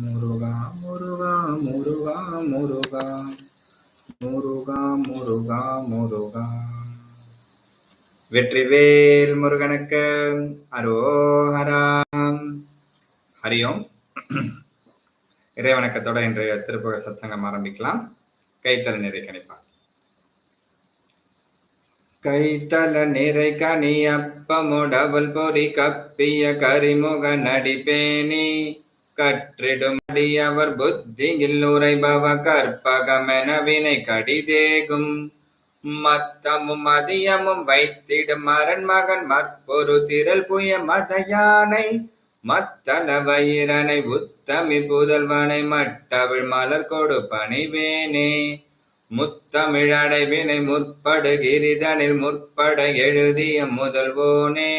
முருகா முருகா முருகா முருகா. முருகா முருகா முருகா. வெற்றிவேல் முருகனுக்கு அரோஹராம் ஹரியோம். இறைவணக்கத்தோட இன்றைய திருப்புக சத்சங்கம் ஆரம்பிக்கலாம். கைத்தல நிறை கணிப்பார் கைத்தல நிறை கனியப்பமுடவல் பொறி கப்பிய கரிமுக நடிப்பேனி. கற்றிடும் அடியவர் புத்தியில் உரைபவ கற்பகமென வினை கடிதேகும். மத்தமும் மதியமும் வைத்திடும் மரன் மகன் மற்பொரு திரள் புய மத யானை மத்தன வயிரனை உத்தமி புதல்வனை மட்டவிழ் மலர் கொடு பணிவேனே. முத்தமிழடைவினை முற்படுகிரிதனில் முற்பட எழுதிய முதல்வோனே.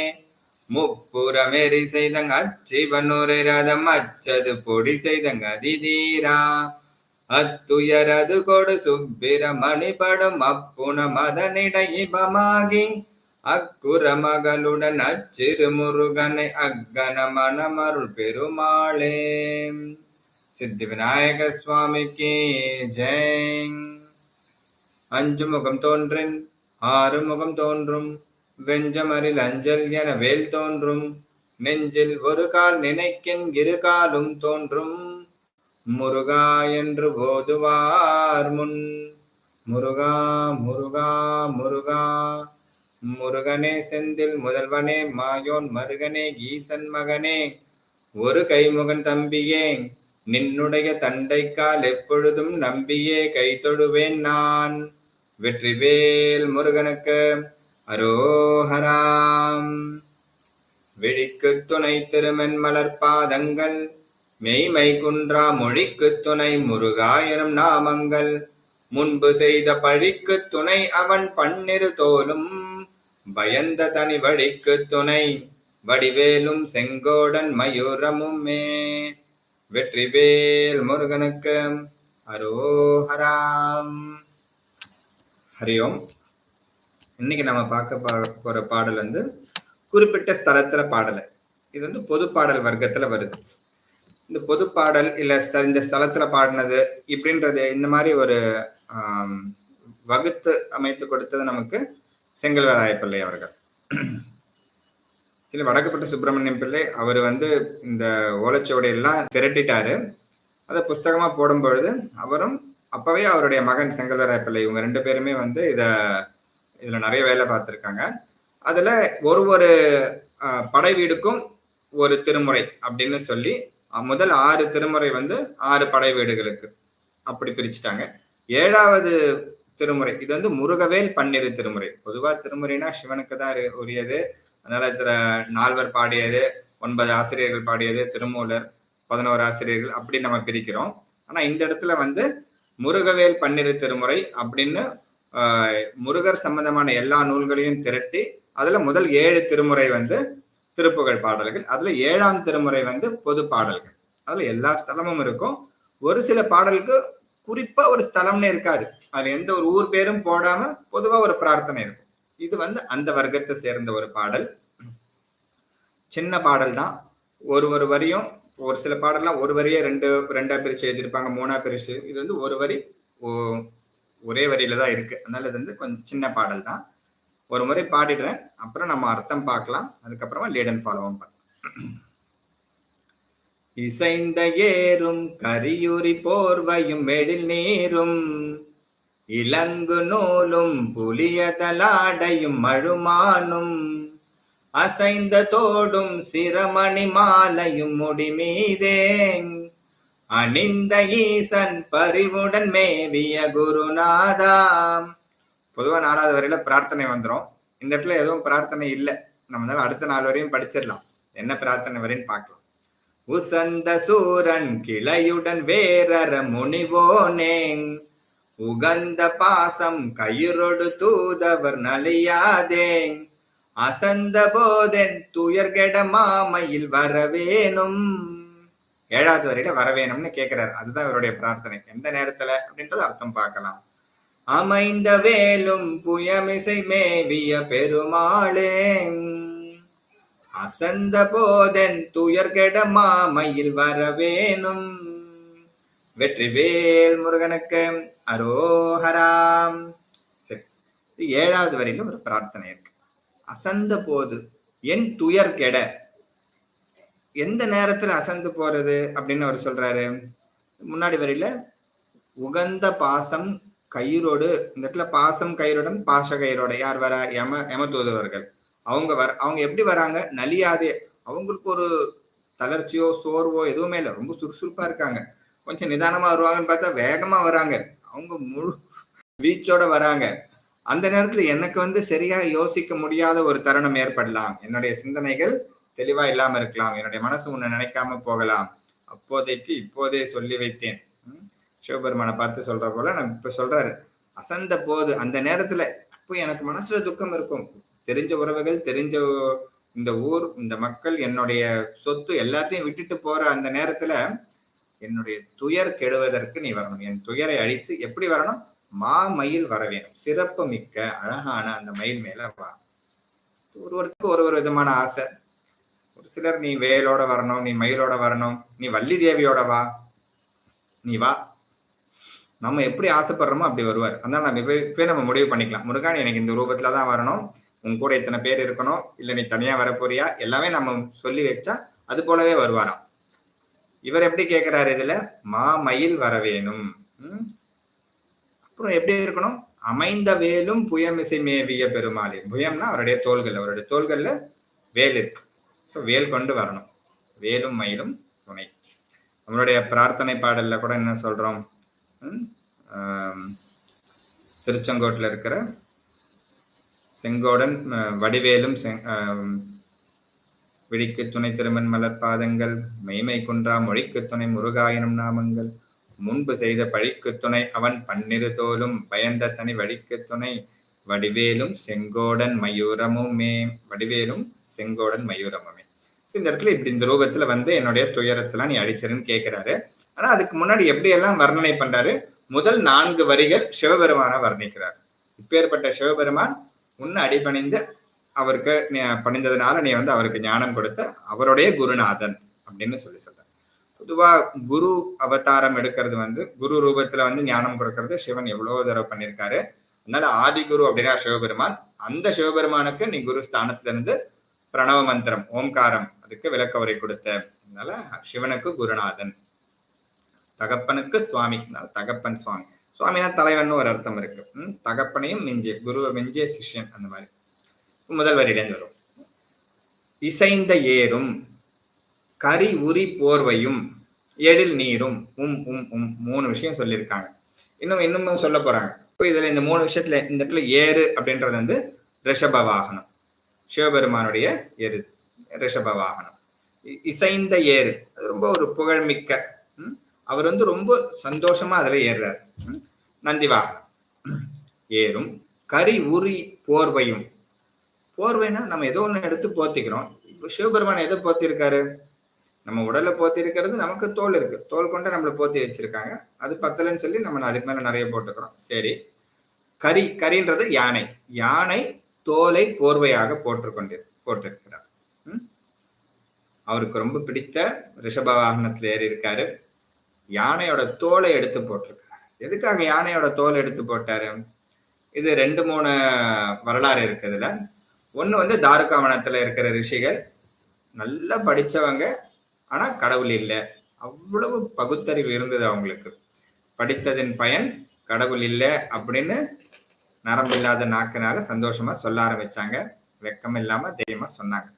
முப்புறமெறி செய்தங் அச்சிவனுரை ரதம் அச்சது பொடி செய்தங்க அதிதீரா. அத்துயரது கொடு சுப்பிரமணி படும் அப்புன மதனிட இபமாகி அக்குற மகளுடன் அச்சிறு முருகனை அக்கன மனமருள் பெருமாளே. சித்தி விநாயக சுவாமிக்கு ஜெய். அஞ்சு முகம் தோன்றின் ஆறு முகம் தோன்றும் வெஞ்சமரில் அஞ்சல் என வேல் தோன்றும். நெஞ்சில் ஒரு கால் நினைக்கின் இரு காலும் தோன்றும். முருகா என்று போதுவார் முன். முருகா முருகா முருகா. முருகனே செந்தில் முதல்வனே மாயோன் மருகனே ஈசன் மகனே. ஒரு கைமுகன் தம்பியே நின்னுடைய தண்டைக்கால் எப்பொழுதும் நம்பியே கை தொடுவேன் நான். வெற்றிவேல் முருகனுக்கு அரோஹராம். விழிக்கு துணை திருமென் மலர் பாதங்கள் மெய்மை குன்றா மொழிக்கு துணை முருகாயிரம் நாமங்கள் முன்பு செய்த பழிக்கு துணை அவன் பன்னிரு தோலும் பயந்த தனி வழிக்கு துணை வடிவேலும் செங்கோடன் மயூரமுமே. வெற்றிவேல் முருகனுக்கு அரோஹராம். ஹரியோம். இன்னைக்கு நம்ம பார்க்க போற பாடல் வந்து குறிப்பிட்ட ஸ்தலத்துல பாடலை. இது வந்து பொது பாடல் வர்க்கத்துல வருது. இந்த பொது பாடல் இல்ல இந்த ஸ்தலத்துல பாடினது இப்படின்றது இந்த மாதிரி ஒரு வகுத்து அமைத்து கொடுத்தது நமக்கு செங்கல்வராய பிள்ளை அவர்கள். சில வடக்கப்பட்ட சுப்பிரமணியம் பிள்ளை அவர் வந்து இந்த ஓலைச்சுவடி எல்லாம் திரட்டிட்டாரு. அதை புஸ்தகமா போடும் பொழுது அவரும் அப்பவே அவருடைய மகன் செங்கல்வராய பிள்ளை இவங்க ரெண்டு பேருமே வந்து இதை இதுல நிறைய வேலை பார்த்துருக்காங்க. அதுல ஒரு ஒரு படை வீடுக்கும் ஒரு திருமுறை அப்படின்னு சொல்லி முதல் ஆறு திருமுறை வந்து ஆறு படை வீடுகளுக்கு அப்படி பிரிச்சுட்டாங்க. ஏழாவது திருமுறை இது வந்து முருகவேல் பன்னிரு திருமுறை. பொதுவா திருமுறைனா சிவனுக்கு தான் உரியது. அதனால இதில் நால்வர் பாடியது ஒன்பது ஆசிரியர்கள் பாடியது திருமூலர் பதினோரு ஆசிரியர்கள் அப்படி நம்ம பிரிக்கிறோம். ஆனா இந்த இடத்துல வந்து முருகவேல் பன்னிரு திருமுறை அப்படின்னு முருகர் சம்பந்தமான எல்லா நூல்களையும் திரட்டி அதுல முதல் ஏழு திருமுறை வந்து திருப்புகழ் பாடல்கள் அதுல ஏழாம் திருமுறை வந்து பொது பாடல்கள். அதுல எல்லா ஸ்தலமும் இருக்கும். ஒரு சில பாடலுக்கு குறிப்பா ஒரு ஸ்தலம்னு இருக்காது. அது எந்த ஒரு ஊர் பேரும் போடாம பொதுவா ஒரு பிரார்த்தனை இருக்கும். இது வந்து அந்த வர்க்கத்தை சேர்ந்த ஒரு பாடல். சின்ன பாடல் தான். ஒரு ஒரு வரியும் ஒரு சில பாடல்லாம் ஒரு வரியே ரெண்டு ரெண்டா பிரிச்சு எழுதியிருப்பாங்க மூணா பிரிச்சு. இது வந்து ஒரு வரி ஓ- ஒரே வரியில தான் இருக்கு. அதனால இது வந்து கொஞ்சம் சின்ன பாடல் தான். ஒரு முறை பாடிடுறேன். அப்புறம் நம்ம அர்த்தம் பார்க்கலாம். அதுக்கப்புறமா லீட் அண்ட் ஃபாலோவும் பார்க்கலாம். இசைந்த ஏறும் கரியுரி போர்வையும் எழில் நீரும் இலங்கு நூலும் புலியதலாடையும் மழுமானும் அசைந்த தோடும் சிரமணி மாலையும் முடி அணிந்த ஈசன் பரிவுடன் மேவிய குருநாதாம் பொதுவாக நாலாவது வரையில பிரார்த்தனை வந்துடும் இந்த இடத்துல எதுவும் பிரார்த்தனை இல்லை. நம்மளால அடுத்த நாள் வரையும் படிச்சிடலாம். என்ன பிரார்த்தனை வரைன்னு பார்க்கலாம். உசந்த சூரன் கிளையுடன் வேறற முனிவோனேங் உகந்த பாசம் கயிறொடு தூதவர் நலியாதேங் அசந்த போதென் துயர்கெட மாமையில் வரவேணும் ஏழாவது வரையில வரவேணும்னு கேக்குறாரு. அதுதான் இவருடைய பிரார்த்தனை எந்த நேரத்துல? அப்படின்றது அர்த்தம் பார்க்கலாம். அமைந்த வேலும் புயமிசை மேவிய பெருமாளே அசந்த போதன் துயர்கெட மாமையில் வரவேணும். வெற்றிவேல் முருகனுக்கு அரோஹராம் சரி ஏழாவது வரையில ஒரு பிரார்த்தனை இருக்கு. அசந்த போது என் துயர் கெட எந்த நேரத்துல அசந்து போறது அப்படின்னு அவர் சொல்றாரு. முன்னாடி வரையில உகந்த பாசம் கயிறோடு இந்த இடத்துல பாசம் கயிறுடன் பாச கயிறோட யார் வரா? யம யம அவங்க வர அவங்க எப்படி வராங்க? நலியாதே. அவங்களுக்கு ஒரு தளர்ச்சியோ சோர்வோ எதுவுமே இல்லை. ரொம்ப சுறுசுறுப்பா இருக்காங்க. கொஞ்சம் நிதானமா வருவாங்கன்னு பார்த்தா வேகமா வராங்க. அவங்க முழு வீச்சோட வராங்க. அந்த நேரத்துல எனக்கு வந்து சரியா யோசிக்க முடியாத ஒரு தருணம் ஏற்படலாம். என்னுடைய சிந்தனைகள் தெளிவா இல்லாம இருக்கலாம். என்னுடைய மனசு உன்னை நினைக்காம போகலாம். அப்போதைக்கு இப்போதே சொல்லி வைத்தேன். சிவபெருமானை பார்த்து சொல்ற போல நான் இப்ப சொல்றாரு. அசந்த போது அந்த நேரத்துல அப்போ எனக்கு மனசுல துக்கம் இருக்கும். தெரிஞ்ச உறவுகள் தெரிஞ்ச இந்த ஊர் இந்த மக்கள் என்னுடைய சொத்து எல்லாத்தையும் விட்டுட்டு போற அந்த நேரத்துல என்னுடைய துயர் கெடுவதற்கு நீ வரணும் என் துயரை அழித்து எப்படி வரணும்? மா மயில் வர வேணும் சிறப்பு மிக்க அழகான அந்த மயில் மேல வா. ஒருவருக்கு ஒரு ஒரு விதமான ஆசை. ஒரு சிலர் நீ வேலோட வரணும் நீ மயிலோட வரணும் நீ வள்ளி தேவியோட வா நீ வா. நம்ம எப்படி ஆசைப்படுறோமோ அப்படி வருவார். அதனால நம்ம இப்பவே நம்ம முடிவு பண்ணிக்கலாம். முருகான் எனக்கு இந்த ரூபத்துல தான் வரணும். உன் கூட இத்தனை பேர் இருக்கணும். இல்ல நீ தனியா வரப்போறியா? எல்லாமே நம்ம சொல்லி வச்சா அது போலவே வருவாராம். இவர் எப்படி கேட்கிறாரு இதுல? மா மயில் வர வேணும். அப்புறம் எப்படி இருக்கணும்? அமைந்த வேலும் புயமிசை மேவிய பெருமாளே. புயம்னா அவருடைய தோள்கள் அவருடைய தோள்கள்ல வேல் இருக்கு. ஸோ வேல் கொண்டு வரணும். வேலும் மயிலும் துணை. நம்மளுடைய பிரார்த்தனை பாடல்ல கூட என்ன சொல்றோம்? திருச்செங்கோட்டில் இருக்கிற செங்கோடன் வடிவேலும் செங்- விழிக்கு துணை திருமன் மலர் பாதங்கள் மெய்மை குன்றா மொழிக்கு துணை முருகாயினும் நாமங்கள் முன்பு செய்த பழிக்கு துணை அவன் பன்னிரு தோலும் பயந்த தனி வழிக்கு துணை வடிவேலும் செங்கோடன் மயூரமுமே வடிவேலும் செங்கோடன் மயூரமும். இந்த இடத்துல இப்படி இந்த ரூபத்துல வந்து என்னுடைய துயரத்தெல்லாம் நீ அடிச்சிருன்னு கேட்கிறாரு ஆனா அதுக்கு முன்னாடி எப்படி எல்லாம் வர்ணனை பண்றாரு? முதல் நான்கு வரிகள் சிவபெருமான வர்ணிக்கிறார். இப்பேற்பட்ட சிவபெருமான் உன்னை அடிபணிந்து அவருக்கு நீ பணிந்ததுனால நீ வந்து அவருக்கு ஞானம் கொடுத்த அவருடைய குருநாதன் அப்படின்னு சொல்லி சொல்ற பொதுவா குரு அவதாரம் எடுக்கிறது வந்து குரு ரூபத்துல வந்து ஞானம் கொடுக்கறது சிவன் எவ்வளவு தடவை பண்ணியிருக்காரு. அதனால ஆதி குரு அப்படின்னா சிவபெருமான். அந்த சிவபெருமானுக்கு நீ குரு ஸ்தானத்துல இருந்து பிரணவ மந்திரம் ஓம்காரம் அதுக்கு விளக்கவரை கொடுத்த அதனால சிவனுக்கு குருநாதன் தகப்பனுக்கு சுவாமி தகப்பன் சுவாமி. சுவாமினா தலைவன் ஒரு அர்த்தம் இருக்கு. தகப்பனையும் மிஞ்சிய குருவை மிஞ்சிய சிஷ்யன் அந்த மாதிரி. முதல் வரியிலேருந்து வரும். இசைந்த ஏரும் கரி உரி போர்வையும் எழில் நீரும் உம் உம் உம் மூணு விஷயம் சொல்லியிருக்காங்க. இன்னும் இன்னமும் சொல்ல போறாங்க. இப்போ இதுல இந்த மூணு விஷயத்துல இந்த இடத்துல ஏறு அப்படின்றது வந்து ரிஷப வாகனம் சிவபெருமானுடைய எருது ரிஷப வாகனம். இ- இசைந்த ஏறு. அது ரொம்ப ஒரு புகழ்மிக்க அவர் வந்து ரொம்ப சந்தோஷமா அதுல ஏறுறாரு. நந்தி வாகனம். ஏறும். கரி உரி போர்வையும். போர்வைனா நம்ம ஏதோ ஒன்று எடுத்து போத்திக்கிறோம். இப்போ சிவபெருமான் எதை போத்திருக்காரு? நம்ம உடலை போத்தி இருக்கிறது நமக்கு தோல் இருக்கு. தோல் கொண்டு நம்மளை போத்தி வச்சிருக்காங்க. அது பத்தலைன்னு சொல்லி நம்ம அதுக்கு மேல நிறைய போட்டுக்கிறோம். சரி. கரி கரின்றது யானை. யானை தோலை போர்வையாக போட்டுக்கொண்டு போட்டிருக்கிறார் அவருக்கு ரொம்ப பிடித்த ரிஷப வாகனத்துல ஏறி இருக்காரு யானையோட தோலை எடுத்து போட்டிருக்காரு. எதுக்காக யானையோட தோல் எடுத்து போட்டாரு? இது ரெண்டு மூணு வரலாறு இருக்குதுல ஒன்று வந்து தாருகாவனத்துல இருக்கிற ரிஷிகள். நல்லா படித்தவங்க ஆனால் கடவுள் இல்லை. அவ்வளவு பகுத்தறிவு இருந்தது அவங்களுக்கு. படித்ததின் பயன் கடவுள் இல்லை அப்படின்னு நரம்பில்லாத நாக்குனால சந்தோஷமா சொல்ல ஆரம்பிச்சாங்க. வெக்கம் இல்லாம தைரியமா சொன்னாங்க.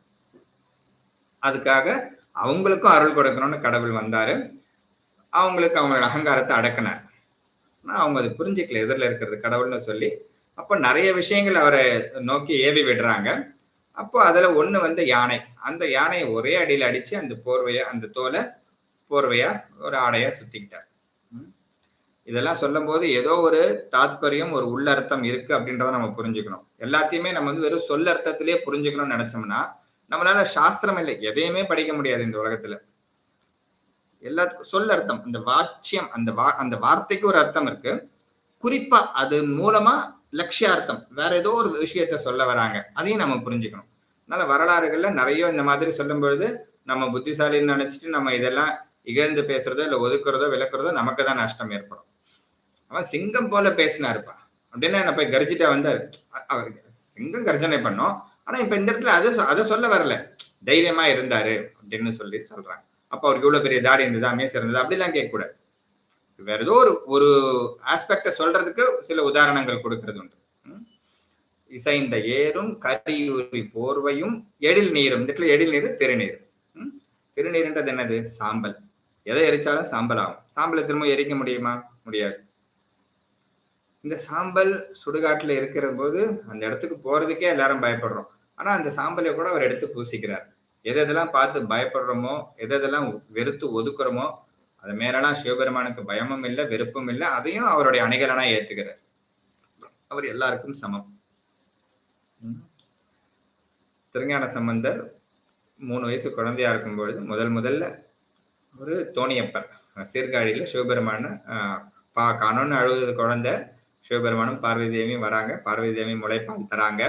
அதுக்காக அவங்களுக்கும் அருள் கொடுக்கணும்னு கடவுள் வந்தார். அவங்களுக்கு அவங்களோட அகங்காரத்தை அடக்கினார். ஆனால் அவங்க அதை புரிஞ்சுக்கல எதிரில் இருக்கிறது கடவுள்னு சொல்லி. அப்போ நிறைய விஷயங்கள் அவரை நோக்கி ஏவி விடுறாங்க. அப்போ அதில் ஒன்று வந்து யானை. அந்த யானையை ஒரே அடியில் அடித்து அந்த போர்வையை அந்த தோலை போர்வையாக ஒரு ஆடையாக சுற்றிக்கிட்டார் ம். இதெல்லாம் சொல்லும்போது ஏதோ ஒரு தாத்பரியம் ஒரு உள்ளர்த்தம் இருக்கு அப்படின்றத நம்ம புரிஞ்சுக்கணும். எல்லாத்தையுமே நம்ம வந்து வெறும் சொல்லர்த்தத்திலே புரிஞ்சுக்கணும்னு நினைச்சோம்னா நம்மளால சாஸ்திரம் இல்லை எதையுமே படிக்க முடியாது இந்த உலகத்துல. எல்லாத்துக்கும் சொல்லர்த்தம் இந்த வாச்சியம் அந்த வா அந்த வார்த்தைக்கு ஒரு அர்த்தம் இருக்கு. குறிப்பா அது மூலமா லட்சியார்த்தம் வேற ஏதோ ஒரு விஷயத்த சொல்ல வராங்க. அதையும் நம்ம புரிஞ்சுக்கணும். அதனால வரலாறுகள்ல நிறைய இந்த மாதிரி சொல்லும் பொழுது நம்ம புத்திசாலின்னு நினைச்சிட்டு நம்ம இதெல்லாம் இகழ்ந்து பேசுறதோ இல்லை ஒதுக்குறதோ விளக்குறதோ நமக்கு தான் நஷ்டம் ஏற்படும். அவன் சிங்கம் போல பேசினாருப்பா. அப்படின்னா என்ன போய் கர்ஜிட்டா வந்தாரு. அவர் சிங்கம் கர்ஜனை பண்ணோம். ஆனா இப்ப இந்த இடத்துல அதை சொ- அதை சொல்ல வரல. தைரியமா இருந்தாரு அப்படின்னு சொல்லி சொல்றாங்க. அப்ப அவருக்கு இவ்வளவு பெரிய தாடி இருந்ததா மேஸ் இருந்ததா அப்படிலாம் கேட்க கூடாது வேற ஏதோ ஒரு ஒரு ஆஸ்பெக்ட சொல்றதுக்கு சில உதாரணங்கள் கொடுக்கறது உண்டு. ம்? இசைந்த ஏரும் கரியூரி போர்வையும் எழில் நீரும். இந்த இடத்துல எழில் நீர் திருநீர். ம்? திருநீர்ன்றது என்னது? சாம்பல். எதை எரிச்சாலும் சாம்பல் ஆகும். சாம்பலை திரும்ப எரிக்க முடியுமா? முடியாது. இந்த சாம்பல் சுடுகாட்டில் இருக்கிற போது அந்த இடத்துக்கு போறதுக்கே எல்லாரும் பயப்படுறோம். ஆனா அந்த சாம்பலை கூட அவர் எடுத்து பூசிக்கிறார். எது எதெல்லாம் பார்த்து பயப்படுறோமோ எது எதெல்லாம் வெறுத்து ஒதுக்குறோமோ அது மேலாம் சிவபெருமானுக்கு பயமும் இல்லை வெறுப்பும் இல்லை அதையும் அவருடைய அணிகலனா ஏத்துக்கிறார். அவர் எல்லாருக்கும் சமம். திருஞான சம்பந்தர் மூணு வயசு குழந்தையா இருக்கும் பொழுது முதல் முதல்ல ஒரு தோணியப்பர் சீர்காழியில சிவபெருமான பா காணோன்னு அழுகுது குழந்தை. சிவபெருமானும் பார்வதி தேவியும் வராங்க. பார்வதி தேவி முளைப்பால் தராங்க.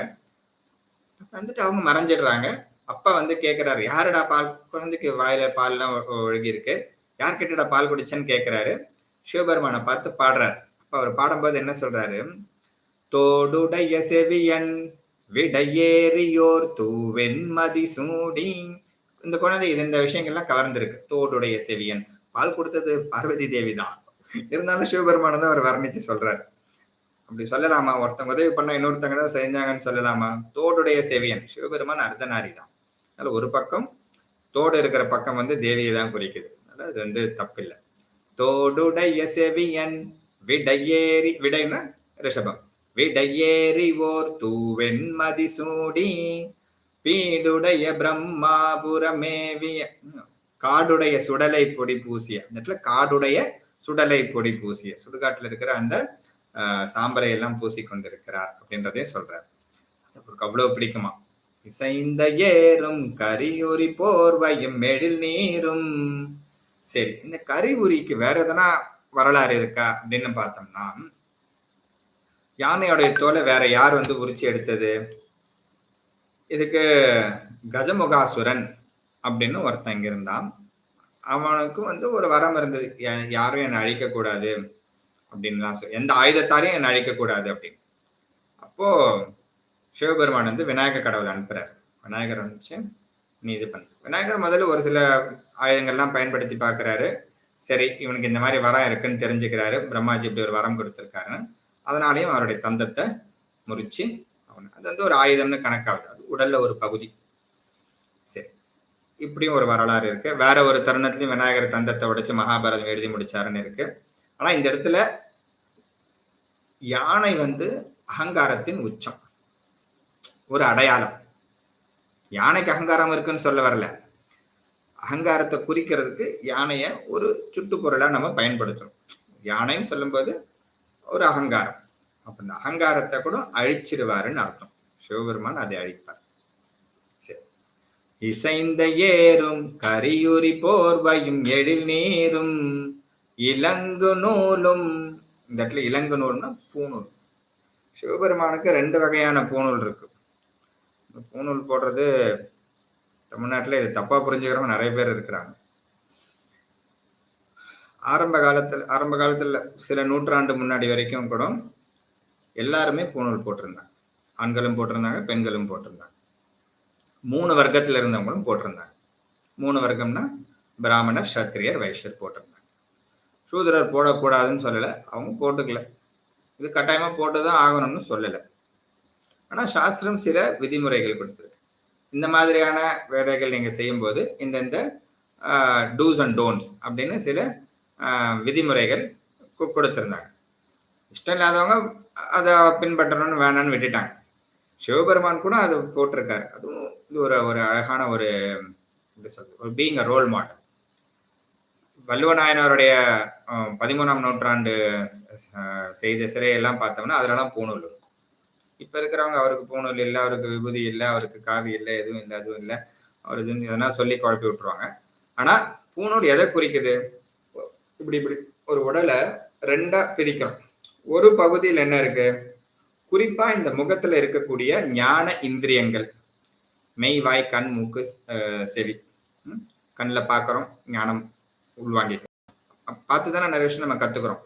வந்துட்டு அவங்க மறைஞ்சிடுறாங்க. அப்பா வந்து கேட்குறாரு யாருடா பால் குழந்தைக்கு வாயில பால்லாம் ஒ- ஒழுகி இருக்கு யார் கிட்டடா பால் குடிச்சேன்னு கேட்குறாரு சிவபெருமானை பார்த்து பாடுறாரு. அப்ப அவர் பாடும்போது என்ன சொல்றாரு? தோடுடைய செவியன் விடையேறியோர் தூவெண்மதி சூடி. இந்த குழந்தை இது இந்த விஷயங்கள்லாம் கவர்ந்திருக்கு. தோடுடைய செவியன். பால் கொடுத்தது பார்வதி தேவி தான். இருந்தாலும் சிவபெருமானதான் அவர் வர்ணிச்சு சொல்றாரு. அப்படி சொல்லலாமா? ஒருத்தவங்க உதவி பண்ணா இன்னொருத்தங்க தான் செஞ்சாங்கன்னு சொல்லலாமா? தோடுடைய செவியன் சிவபெருமான் அர்த்தநாரி தான் அதனால ஒரு பக்கம் தோடு இருக்கிற பக்கம் வந்து தேவியை தான் குறிக்குது. அதனால அது வந்து தப்பில்லை. தோடுடைய செவியன் விடையேறி விடைன்னா ரிஷபம். விடையேறி ஓர் தூவெண் சூடி பீடுடைய பிரம்மாபுரமேவிய காடுடைய சுடலை பொடி பூசிய அந்த இடத்துல காடுடைய சுடலை பொடி பூசிய சுடுகாட்டுல இருக்கிற அந்த சாம்பரை எல்லாம் பூசி அப்படின்றதே சொல்றார். அவருக்கு அவ்வளவு பிடிக்குமா? இசைந்த ஏறும் கரியுரி போர்வையும் எழில் நீரும். சரி இந்த கரிபுரிக்கு வேற எதனா வரலாறு இருக்கா அப்படின்னு பார்த்தோம்னா யானையோடைய தோலை வேற யார் வந்து உரிச்சு எடுத்தது? இதுக்கு கஜமுகாசுரன் அப்படின்னு ஒருத்தன் இருந்தான் அவனுக்கு வந்து ஒரு வரம் இருந்தது. யா- யாரும் என்னை அழிக்க கூடாது அப்படின்லாம் சொல்லி எந்த ஆயுதத்தாரையும் என்னை அழிக்கக்கூடாது அப்படின்னு. அப்போ சிவபெருமான் வந்து விநாயகர் கடவுள் அனுப்புறாரு. விநாயகர் வந்துச்சு நீ இது பண்ண. விநாயகர் முதல்ல ஒரு சில ஆயுதங்கள்லாம் பயன்படுத்தி பார்க்குறாரு. சரி இவனுக்கு இந்த மாதிரி வரம் இருக்குன்னு தெரிஞ்சுக்கிறாரு. பிரம்மாஜி இப்படி ஒரு வரம் கொடுத்துருக்காருன்னு. அதனாலையும் அவருடைய தந்தத்தை முறிச்சு அவன் அது வந்து ஒரு ஆயுதம்னு கணக்காகுது. அது உடல்ல ஒரு பகுதி. சரி. இப்படியும் ஒரு வரலாறு இருக்கு. வேற ஒரு தருணத்திலையும் விநாயகர் தந்தத்தை உடைச்சு மகாபாரதம் எழுதி முடிச்சாருன்னு இருக்கு. ஆனா இந்த இடத்துல யானை வந்து அகங்காரத்தின் உச்சம். ஒரு அடையாளம். யானைக்கு அகங்காரம் இருக்குன்னு சொல்ல வரல. அகங்காரத்தை குறிக்கிறதுக்கு யானைய ஒரு சுட்டுப்பொருளா நம்ம பயன்படுத்துறோம். யானைன்னு சொல்லும்போது ஒரு அகங்காரம். அப்ப இந்த அகங்காரத்தை கூட அழிச்சிடுவாருன்னு அர்த்தம். சிவபெருமான் அதை அழிப்பார். சரி. இசைந்த ஏறும் கரியுரி போர்வையும் எழில் நீரும் இலங்கு நூலும். இந்த இடத்துல இலங்கு நூல்னா பூணூல் சிவபெருமானுக்கு ரெண்டு வகையான பூநூல் இருக்கு. இந்த பூநூல் போடுறது தமிழ்நாட்டில் இது தப்பா புரிஞ்சுக்கிறவங்க நிறைய பேர் இருக்கிறாங்க. ஆரம்ப காலத்தில் ஆரம்ப காலத்தில் சில நூற்றாண்டு முன்னாடி வரைக்கும் கூட எல்லாருமே பூநூல் போட்டிருந்தாங்க. ஆண்களும் போட்டிருந்தாங்க பெண்களும் போட்டிருந்தாங்க. மூணு வர்க்கத்தில் இருந்தவங்களும் போட்டிருந்தாங்க. மூணு வர்க்கம்னா பிராமணர் சத்திரியர் வைஷ்யர் போட்டிருந்தாங்க. சூதரர் போடக்கூடாதுன்னு சொல்லலை. அவங்க போட்டுக்கல. இது கட்டாயமாக போட்டு தான் ஆகணும்னு சொல்லலை. ஆனால் சாஸ்திரம் சில விதிமுறைகள் கொடுத்துருக்கு. இந்த மாதிரியான வேலைகள் நீங்கள் செய்யும்போது இந்தந்த டூஸ் அண்ட் டோன்ட்ஸ் அப்படின்னு சில விதிமுறைகள் கொடுத்துருந்தாங்க. இஷ்டம் இல்லாதவங்க அதை பின்பற்றணும்னு வேணான்னு விட்டுட்டாங்க. சிவபெருமான் கூட அது போட்டிருக்காரு. அதுவும் இது ஒரு ஒரு அழகான ஒரு எப்படி சொல்றது ஒரு பீங் அ ரோல் மாடல் வள்ளுவநாயனருடைய பதிமூணாம் நூற்றாண்டு செய்த சிறையெல்லாம் பார்த்தோம்னா அதுலலாம் பூணூல் இப்போ இப்ப இருக்கிறவங்க அவருக்கு பூணூல் இல்லை அவருக்கு விபூதி இல்லை அவருக்கு காவி இல்லை எதுவும் இல்லை அதுவும் இல்லை. அவர் இது எதனா சொல்லி குழப்பி விட்டுருவாங்க. ஆனா பூணூல் எதை குறிக்குது? இப்படி இப்படி. ஒரு உடலை ரெண்டா பிரிக்கிறோம். ஒரு பகுதியில் என்ன இருக்கு? குறிப்பா இந்த முகத்துல இருக்கக்கூடிய ஞான இந்திரியங்கள். மெய் வாய் கண் மூக்கு செவி. கண்ணில் பார்க்குறோம் ஞானம். உள்வாங்கிட்டோம் பார்த்து தானே நிறைய விஷயம் நம்ம கற்றுக்குறோம்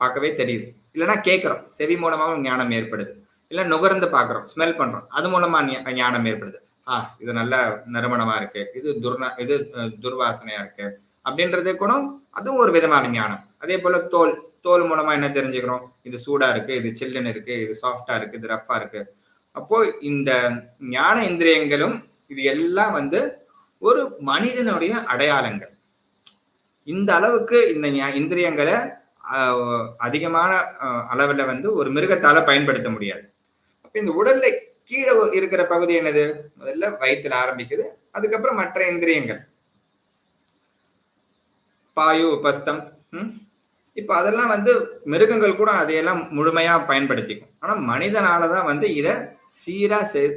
பார்க்கவே தெரியுது. இல்லைன்னா கேட்குறோம். செவி மூலமாகவும் ஞானம் ஏற்படுது. இல்லை நுகர்ந்து பார்க்குறோம். ஸ்மெல் பண்ணுறோம் அது மூலமாக ஞானம் ஏற்படுது. ஆ இது நல்ல நறுமணமாக இருக்கு. இது துர்ந இது துர்வாசனையாக இருக்கு. அப்படின்றது கூட அதுவும் ஒரு விதமான ஞானம். அதே போல் தோல் தோல் மூலமாக என்ன தெரிஞ்சுக்கிறோம்? இது சூடாக இருக்கு இது சில்லுன்னு இருக்கு இது சாஃப்டாக இருக்கு இது ரஃப்பாக இருக்கு. அப்போ இந்த ஞான இந்திரியங்களும் இது எல்லாம் வந்து ஒரு மனிதனுடைய அடையாளங்கள். இந்த அளவுக்கு இந்த இந்திரியங்களை அதிகமான அளவில் வந்து ஒரு மிருகத்தால பயன்படுத்த முடியாது. அப்ப இந்த உடல்ல கீழே இருக்கிற பகுதி என்னது? முதல்ல வயிற்றுல ஆரம்பிக்குது. அதுக்கப்புறம் மற்ற இந்திரியங்கள். பாயு உபஸ்தம் ம்? இப்ப அதெல்லாம் வந்து மிருகங்கள் கூட அதையெல்லாம் முழுமையா பயன்படுத்திக்கும். ஆனா மனிதனால தான் வந்து இதை சீரா செ-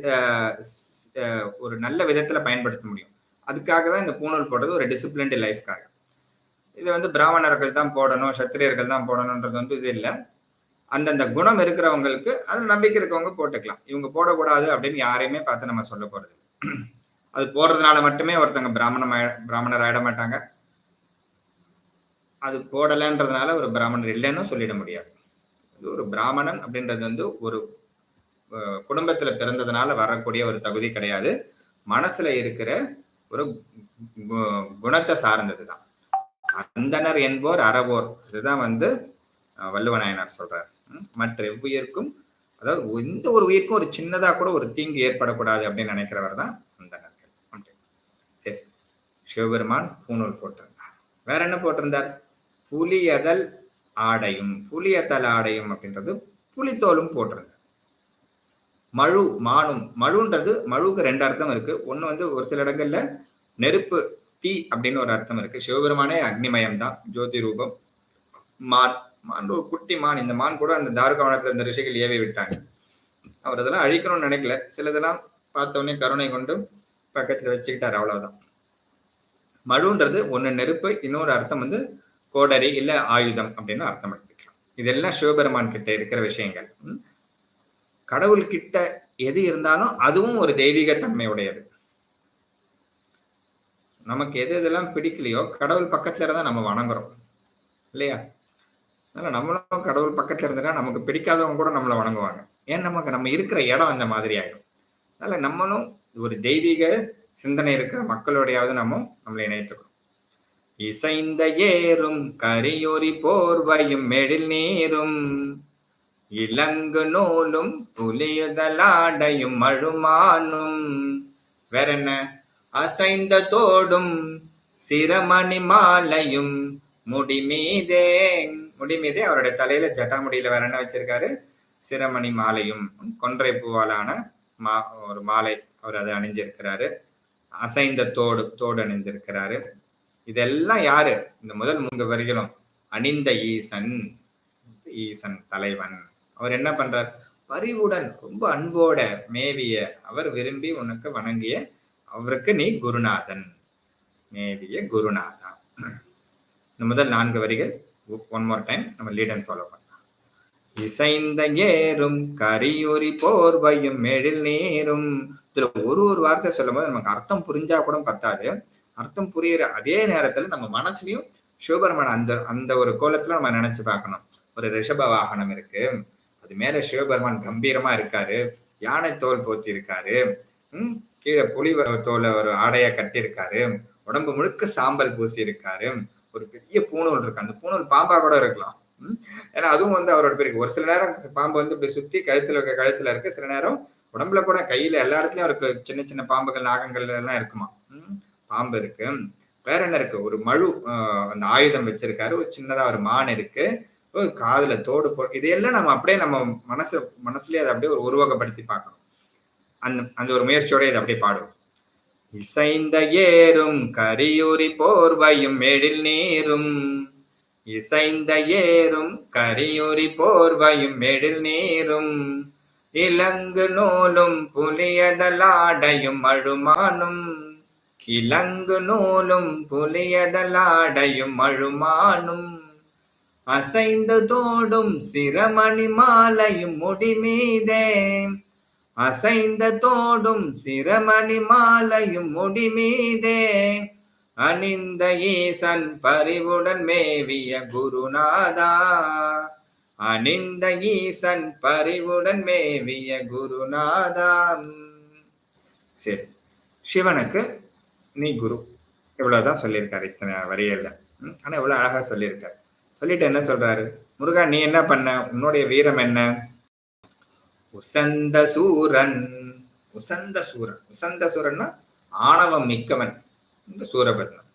ஒரு நல்ல விதத்துல பயன்படுத்த முடியும். அதுக்காக தான் இந்த பூணூல் போடுறது ஒரு டிசிப்ளின்டு லைஃப்காக இது வந்து பிராமணர்கள் தான் போடணும் சத்திரியர்கள் தான் போடணுன்றது வந்து இது இல்லை. அந்தந்த குணம் இருக்கிறவங்களுக்கு அது நம்பிக்கை இருக்கவங்க போட்டுக்கலாம். இவங்க போடக்கூடாது அப்படின்னு யாரையுமே பார்த்து நம்ம சொல்ல போறது அது போடுறதுனால மட்டுமே ஒருத்தங்க பிராமணம் ஆயி- பிராமணர் ஆயிட மாட்டாங்க. அது போடலைன்றதுனால ஒரு பிராமணர் இல்லைன்னு சொல்லிட முடியாது. இது ஒரு பிராமணன் அப்படின்றது வந்து ஒரு குடும்பத்துல பிறந்ததுனால வரக்கூடிய ஒரு தகுதி கிடையாது. மனசுல இருக்கிற ஒரு குணத்தை சார்ந்தது தான் அந்தனர் என்போர் அறவோர். இதுதான் வந்து வள்ளுவநாயனார் சொல்றார். மற்ற எவ்வுயிருக்கும் அதாவது எந்த ஒரு உயிருக்கும் ஒரு சின்னதா கூட ஒரு தீங்கு ஏற்படக்கூடாது அப்படின்னு நினைக்கிறவர் தான் அந்தணர்கள் சரி. சிவபெருமான் பூணூல் போட்டிருந்தார். வேற என்ன போட்டிருந்தார்? புலியதல் ஆடையும் புலியதல் ஆடையும் அப்படின்றது புலித்தோலும் போட்டிருந்தார். மழு மானும் மழுன்றது மழுவுக்கு ரெண்டு அர்த்தம் இருக்கு. ஒண்ணு வந்து ஒரு சில இடங்கள்ல நெருப்பு தீ அப்படின்னு ஒரு அர்த்தம் இருக்கு. சிவபெருமானே அக்னிமயம் தான் ஜோதி ரூபம் மான் மான் ஒரு குட்டி மான். இந்த மான் கூட அந்த தாருகவனத்துல இந்த ரிஷிகள் ஏவி விட்டாங்க. அவர் அதெல்லாம் அழிக்கணும்னு நினைக்கல. சிலதெல்லாம் பார்த்தோன்னே கருணை கொண்டு பக்கத்துல வச்சுக்கிட்டாரு அவ்வளவுதான். மழுன்றது ஒன்று நெருப்பு இன்னொரு அர்த்தம் வந்து கோடரி இல்ல ஆயுதம் அப்படின்னு அர்த்தம் எடுத்துக்கலாம். இதெல்லாம் சிவபெருமான் கிட்ட இருக்கிற விஷயங்கள். கடவுள் கிட்ட எது இருந்தாலும் அதுவும் ஒரு தெய்வீக தன்மை உடையது நமக்கு எது எதெல்லாம் பிடிக்கலையோ கடவுள் பக்கத்துல இருந்தா நம்ம வணங்குறோம். இல்லையா? அதனால நம்மளும் கடவுள் பக்கத்துல இருந்துட்டா நமக்கு பிடிக்காதவங்க கூட நம்மளை வணங்குவாங்க. ஏன் நமக்கு? நம்ம இருக்கிற இடம் அந்த மாதிரி ஆயிடும். அதனால நம்மளும் ஒரு தெய்வீக சிந்தனை இருக்கிற மக்களோடையாவது நம்ம நம்மளை இணைத்துக்கணும். இசைந்த ஏறும் கரியோரி போர்வையும் மெழில் நீரும் இலங்கு நூலும் புலியுதலாடையும் மழுமானும் வேற என்ன? அசைந்த தோடும் சிரமணி மாலையும் முடி மீதே முடி மீதே அவருடைய தலையில ஜட்டாமுடியில வேற என்ன வச்சிருக்காரு? சிரமணி மாலையும் கொன்றை பூவாலான மா ஒரு மாலை அவர் அதை அணிஞ்சிருக்கிறாரு. அசைந்த தோடு தோடு அணிஞ்சிருக்கிறாரு. இதெல்லாம் யாரு? இந்த முதல் மூன்று வரிகளும். அணிந்த ஈசன் ஈசன் தலைவன். அவர் என்ன பண்றார்? பரிவுடன் ரொம்ப அன்போட மேவிய அவர் விரும்பி உனக்கு வணங்கிய அவருக்கு நீ குருநாதன். மேவிய குருநாதா. இந்த முதல் நான்கு வரிகள். ஒன் மோர் டைம் நம்ம லீட் அண்ட் ஃபாலோ பண்ணலாம். இசைந்த ஏறும் கரியுரி போர்வையும் எழில் நீரும். இதுல ஒரு ஒரு வார்த்தை சொல்லும் போது நமக்கு அர்த்தம் புரிஞ்சா கூட பத்தாது. அர்த்தம் புரியுற அதே நேரத்துல நம்ம மனசுலயும் சிவபெருமான் அந்த அந்த ஒரு கோலத்துல நம்ம நினைச்சு பார்க்கணும். ஒரு ரிஷப வாகனம் இருக்கு. அது மேல சிவபெருமான் கம்பீரமா இருக்காரு. யானை தோல் போத்தி இருக்காரு உம் கீழே புலி தோலை ஒரு ஆடையா கட்டி இருக்காரு உடம்பு முழுக்க சாம்பல் பூசி இருக்காரு ஒரு பெரிய பூணூல் இருக்கு. அந்த பூணூல் பாம்பா கூட இருக்கலாம். உம் ஏன்னா அதுவும் வந்து அவரோட பேருக்கு. ஒரு சில நேரம் பாம்பு வந்து இப்படி சுத்தி கழுத்துல இருக்க கழுத்துல இருக்கு. சில நேரம் உடம்புல கூட கையில எல்லா இடத்துலயும் இருக்கு. சின்ன சின்ன பாம்புகள் நாகங்கள் எல்லாம் இருக்குமா உம் பாம்பு இருக்கு. வேற என்ன இருக்கு? ஒரு மழு அந்த ஆயுதம் வச்சிருக்காரு. ஒரு சின்னதா ஒரு மான் இருக்கு. காதுல தோடு போ இதையெல்லாம் நம்ம அப்படியே நம்ம மனசு மனசுலயே அதை அப்படியே ஒரு உருவகப்படுத்தி பார்க்கணும். அந்த அந்த ஒரு முயற்சியோட இதை அப்படியே பாடுவோம் இசைந்த ஏறும் கரியூரி போர்வையும் எழில் நீரும். இசைந்த ஏறும் கரியூரி போர்வையும் எழில் நீரும். இலங்கு நூலும் புலியதலாடையும் அழுமானும். இலங்கு நூலும் புலியதலாடையும் அழுமானும். அசைந்து தோடும் சிரமணி மாலையும் முடிமீதே அசைந்த தோடும் சிரமணி மாலையும் முடிமீதே. அணிந்த ஈசன் பரிவுடன் மேவிய குருநாதா. அணிந்த ஈசன் பரிவுடன் மேவிய குருநாதா. சரி சிவனுக்கு நீ குரு. இவ்வளவுதான் சொல்லியிருக்காரு இத்தனை வரியல ம், ஆனா இவ்வளவு அழகா சொல்லியிருக்காரு. சொல்லிட்டு என்ன சொல்றாரு? முருகா நீ என்ன பண்ண? உன்னுடைய வீரம் என்ன? உசந்த சூரன் உசந்த சூரன் உசந்த சூரன்னா ஆணவம் மிக்கவன். இந்த சூரபத்மன்.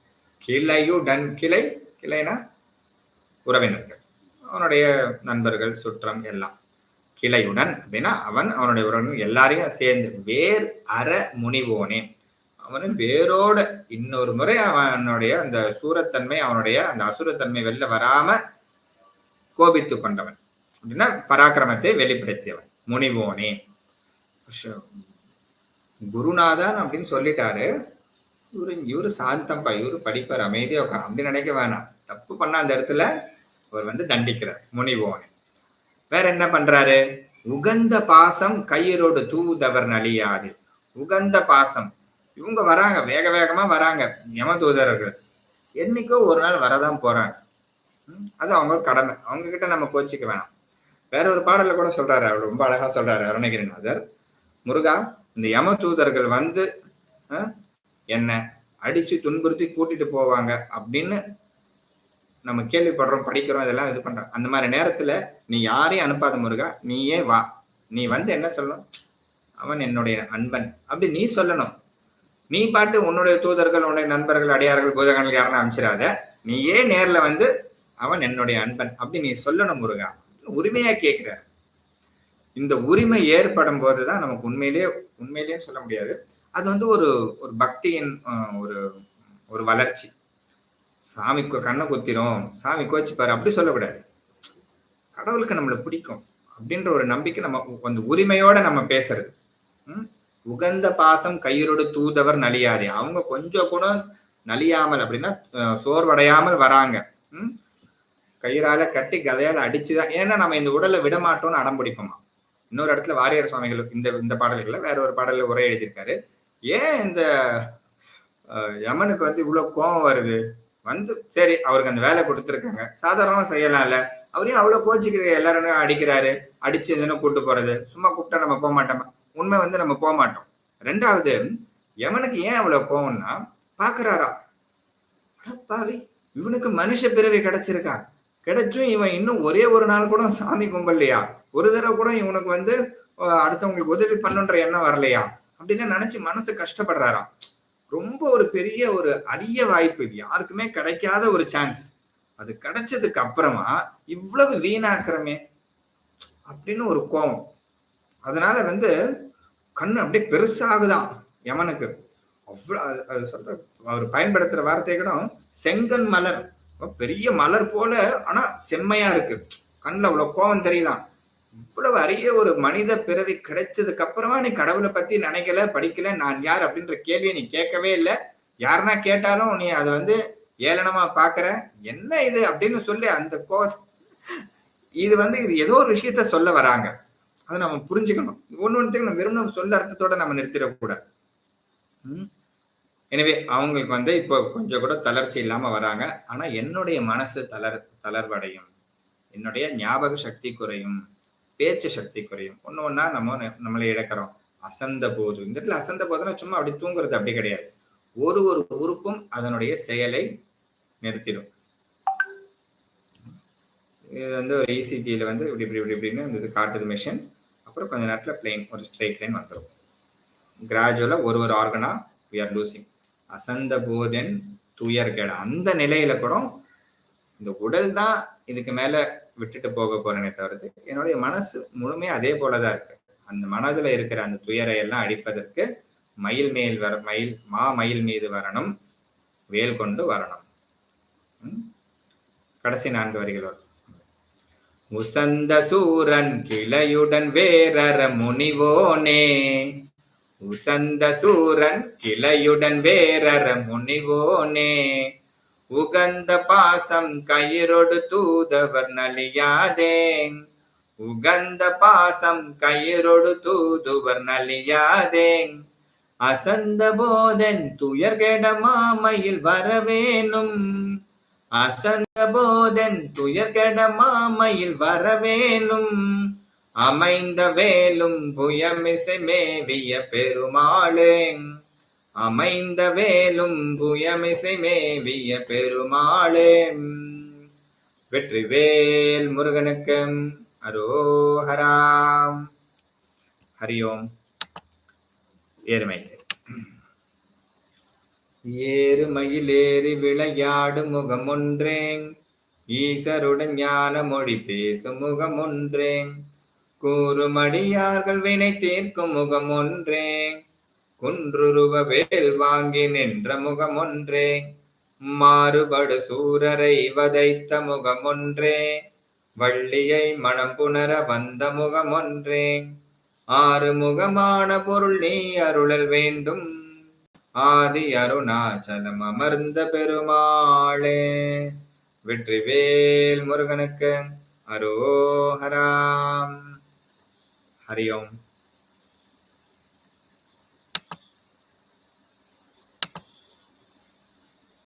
கிளையுடன் கிளை கிளைனா உறவினர்கள். அவனுடைய நண்பர்கள் சுற்றம் எல்லாம். கிளையுடன் அப்படின்னா அவன் அவனுடைய உறவினர் எல்லாரையும் சேர்ந்து வேர் அற முனிவோனே. அவனு வேரோட இன்னொரு முறை அவனுடைய அந்த சூரத்தன்மை அவனுடைய அந்த அசுரத்தன்மை வெளில வராம கோபித்து கொண்டவன். அப்படின்னா பராக்கிரமத்தை வெளிப்படுத்தியவன். முனிவோனே. குருநாதன் அப்படின்னு சொல்லிட்டாரு. இவரு இவரு சாந்தம்பா இவரு படிப்பார் அமைதியா உட்கார். அப்படி நினைக்க வேணாம். தப்பு பண்ண அந்த இடத்துல அவர் வந்து தண்டிக்கிறார். முனிவோனே. வேற என்ன பண்றாரு? உகந்த பாசம் கயிறோடு தூதவர் நலியாது. உகந்த பாசம். இவங்க வராங்க வேக வேகமா வராங்க யமதூதர்கள். என்னைக்கோ ஒரு நாள் வரதான் போறாங்க. ம், அது அவங்க கடமை. அவங்க கிட்ட நம்ம கோச்சிக்க வேணாம். வேற ஒரு பாடல்ல கூட சொல்றாரு அவர் ரொம்ப அழகா சொல்றாரு அருணகிரிநாதர். முருகா இந்த யம தூதர்கள் வந்து என்ன அடிச்சு துன்புறுத்தி கூட்டிட்டு போவாங்க அப்படின்னு நம்ம கேள்விப்படுறோம் படிக்கிறோம் இதெல்லாம் இது பண்றோம். அந்த மாதிரி நேரத்துல நீ யாரையும் அனுப்பாத முருகா நீயே வா. நீ வந்து என்ன சொல்லணும்? அவன் என்னுடைய அன்பன் அப்படி நீ சொல்லணும். நீ பாட்டு உன்னுடைய தூதர்கள் உன்னுடைய நண்பர்கள் அடியார்கள் பூதகங்கள் யாருன்னு அனுப்பிச்சிடாத. நீயே நேர்ல வந்து அவன் என்னுடைய அன்பன் அப்படி நீ சொல்லணும் முருகா. உரிமையா கேட்கிறார். இந்த உரிமை ஏற்படும் போதுதான் நமக்கு உண்மையிலேயே உண்மையிலேயே சொல்ல முடியாது. அது வந்து ஒரு ஒரு பக்தியின் ஒரு ஒரு வளர்ச்சி. சாமி கண்ணை குத்திரும். சாமி கோச்சிப்பாரு. அப்படி சொல்லக்கூடாது. கடவுளுக்கு நம்மளை பிடிக்கும் அப்படின்ற ஒரு நம்பிக்கை நம்ம அந்த உரிமையோட நம்ம பேசுறது. ம்? உகந்த பாசம் கையரோடு தூதவர் நலியாதே. அவங்க கொஞ்சம் கூட நலியாமல் அப்படின்னா சோர்வடையாமல் வராங்க. ம்? கயிறால கட்டி கதையால அடிச்சுதான். ஏன்னா நம்ம இந்த உடலை விட மாட்டோம்னு அடம் பிடிப்போமா? இன்னொரு இடத்துல வாரியார் சுவாமிகள் இந்த இந்த பாடல்கள்ல வேற ஒரு பாடல்ல உரை எழுதியிருக்காரு. ஏன் இந்த யமனுக்கு வந்து இவ்வளவு கோபம் வருது? வந்து சரி அவருக்கு அந்த வேலை கொடுத்துருக்காங்க. சாதாரணமா செய்யலாம்ல. அவரையும் அவ்வளவு கோச்சிக்கிற எல்லாருமே அடிக்கிறாரு? அடிச்சு எதுனா கூட்டு போறது? சும்மா கூப்பிட்டா நம்ம போக மாட்டோம்? உண்மை வந்து நம்ம போக மாட்டோம். ரெண்டாவது யமனுக்கு ஏன் அவ்வளவு கோவம்னா பாக்குறாரா பாவி இவனுக்கு மனுஷ பிறவி கிடைச்சிருக்கா? கிடைச்சும் இவன் இன்னும் ஒரே ஒரு நாள் கூட சாமி கும்பலையா? ஒரு தடவை கூட இவனுக்கு வந்து அடுத்தவங்களுக்கு உதவி பண்ணுன்ற எண்ணம் வரலையா? அப்படின்னு நினைச்சு மனசு கஷ்டப்படுறாராம். ரொம்ப ஒரு பெரிய ஒரு அரிய வாய்ப்பு இது. யாருக்குமே கிடைக்காத ஒரு சான்ஸ் அது கிடைச்சதுக்கு அப்புறமா இவ்வளவு வீணாக்குறமே அப்படின்னு ஒரு கோபம் அதனால வந்து கண்ணு அப்படியே பெருசாகுதான் யமனுக்கு? அவ்வளோ அது- அது சொல்ற அவர் பயன்படுத்துற வார்த்தை கூட செங்கன் மலர் பெரிய மலர் போல ஆனா செம்மையா இருக்கு. கண்ணில் அவ்வளவு கோபம் தெரியலாம் இவ்வளவு அரிய ஒரு மனித பிறவி கிடைச்சதுக்கு அப்புறமா நீ கடவுளை பத்தி நினைக்கல படிக்கல நான் யார் அப்படின்ற கேள்வியை நீ கேட்கவே இல்லை. யாருன்னா கேட்டாலும் நீ அதை வந்து ஏளனமா பாக்குற என்ன இது அப்படின்னு சொல்லி அந்த கோ இது வந்து இது ஏதோ ஒரு விஷயத்த சொல்ல வராங்க. அதை நம்ம புரிஞ்சுக்கணும். ஒன்று ஒன்றுத்துக்கு நம்ம வெறும் சொல்ல அர்த்தத்தோட நம்ம நிறுத்திடக்கூடாது. ம்? எனவே அவங்களுக்கு வந்து இப்போ கொஞ்சம் கூட தளர்ச்சி இல்லாமல் வராங்க. ஆனால் என்னுடைய மனசு தளர் தளர்வடையும். என்னுடைய ஞாபக சக்தி குறையும். பேச்சு சக்தி குறையும். ஒன்று ஒன்றா நம்ம நம்மளை இழக்கிறோம். அசந்த போது இந்த இடத்துல அசந்த போதுன்னா சும்மா அப்படி தூங்குறது அப்படி கிடையாது. ஒரு ஒரு உறுப்பும் அதனுடைய செயலை நிறுத்திடும். இது வந்து ஒரு இசிஜியில் வந்து இப்படி இப்படி இப்படி இப்படின்னு இந்த இது காட்டுது மிஷின் அப்புறம் கொஞ்ச நேரத்தில் பிளெயின் ஒரு ஸ்ட்ரைக் லைன் வந்துடும் கிராஜுவலாக ஒரு ஒரு ஆர்கனா வி ஆர் லூசிங் அசந்த போதென் துயர் அந்த நிலையில கூட இந்த உடல் தான் இதுக்கு மேல விட்டுட்டு போக போறேனே தவிர்த்து என்னுடைய மனசு முழுமையா அதே போலதான் இருக்கு. அந்த மனதுல இருக்கிற அந்த துயரை எல்லாம் அடிப்பதற்கு மயில் மேல் வர மயில் மா மயில் மீது வரணும் வேல் கொண்டு வரணும். கடைசி நான்கு வரிகள் வரும் உசந்த சூரன் கிளையுடன் வேறற முனிவோனே. உசந்த சூரன் கிளையுடன் வேறற முனிவோனே. உகந்த பாசம் கயிறொடு தூதவர் நலியாதே. உகந்த பாசம் கயிறொடு தூதுவர் நலியாதேன் அசந்த போதன் துயர்கெட மாமையில் வரவேணும். அசந்த போதன் துயர்கெட மாமையில் வரவேணும். அமைந்த வேலும் புயமிசை மேவிய பெருமாளே. அமைந்த வேலும் புயமிசை மேவிய பெருமாளே. வெற்றி வேல் முருகனுக்கு அரோஹராம் ஹரியோம் ஏறுமை. ஏறுமையில் ஏறி விளையாடும் முகம் ஒன்றேன் ஈசருடன் ஞான மொழி பேசும் முகம் ஒன்றேன் கூறுமடியார்கள் வினை தீர்க்கும் முகம் ஒன்றே. குன்றுருவ வேல் வாங்கி நின்ற முகம் ஒன்றே. மாறுபடு சூரரை வதைத்த முகம் ஒன்றே. வள்ளியை மனம் புணர வந்த முகம் ஒன்றே. ஆறு முகமான பொருள் நீ அருளல் வேண்டும். ஆதி அருணாச்சலம் அமர்ந்த பெருமாளே. வெற்றிவேல் முருகனுக்கு அரோஹராம் ஹரி ஓம்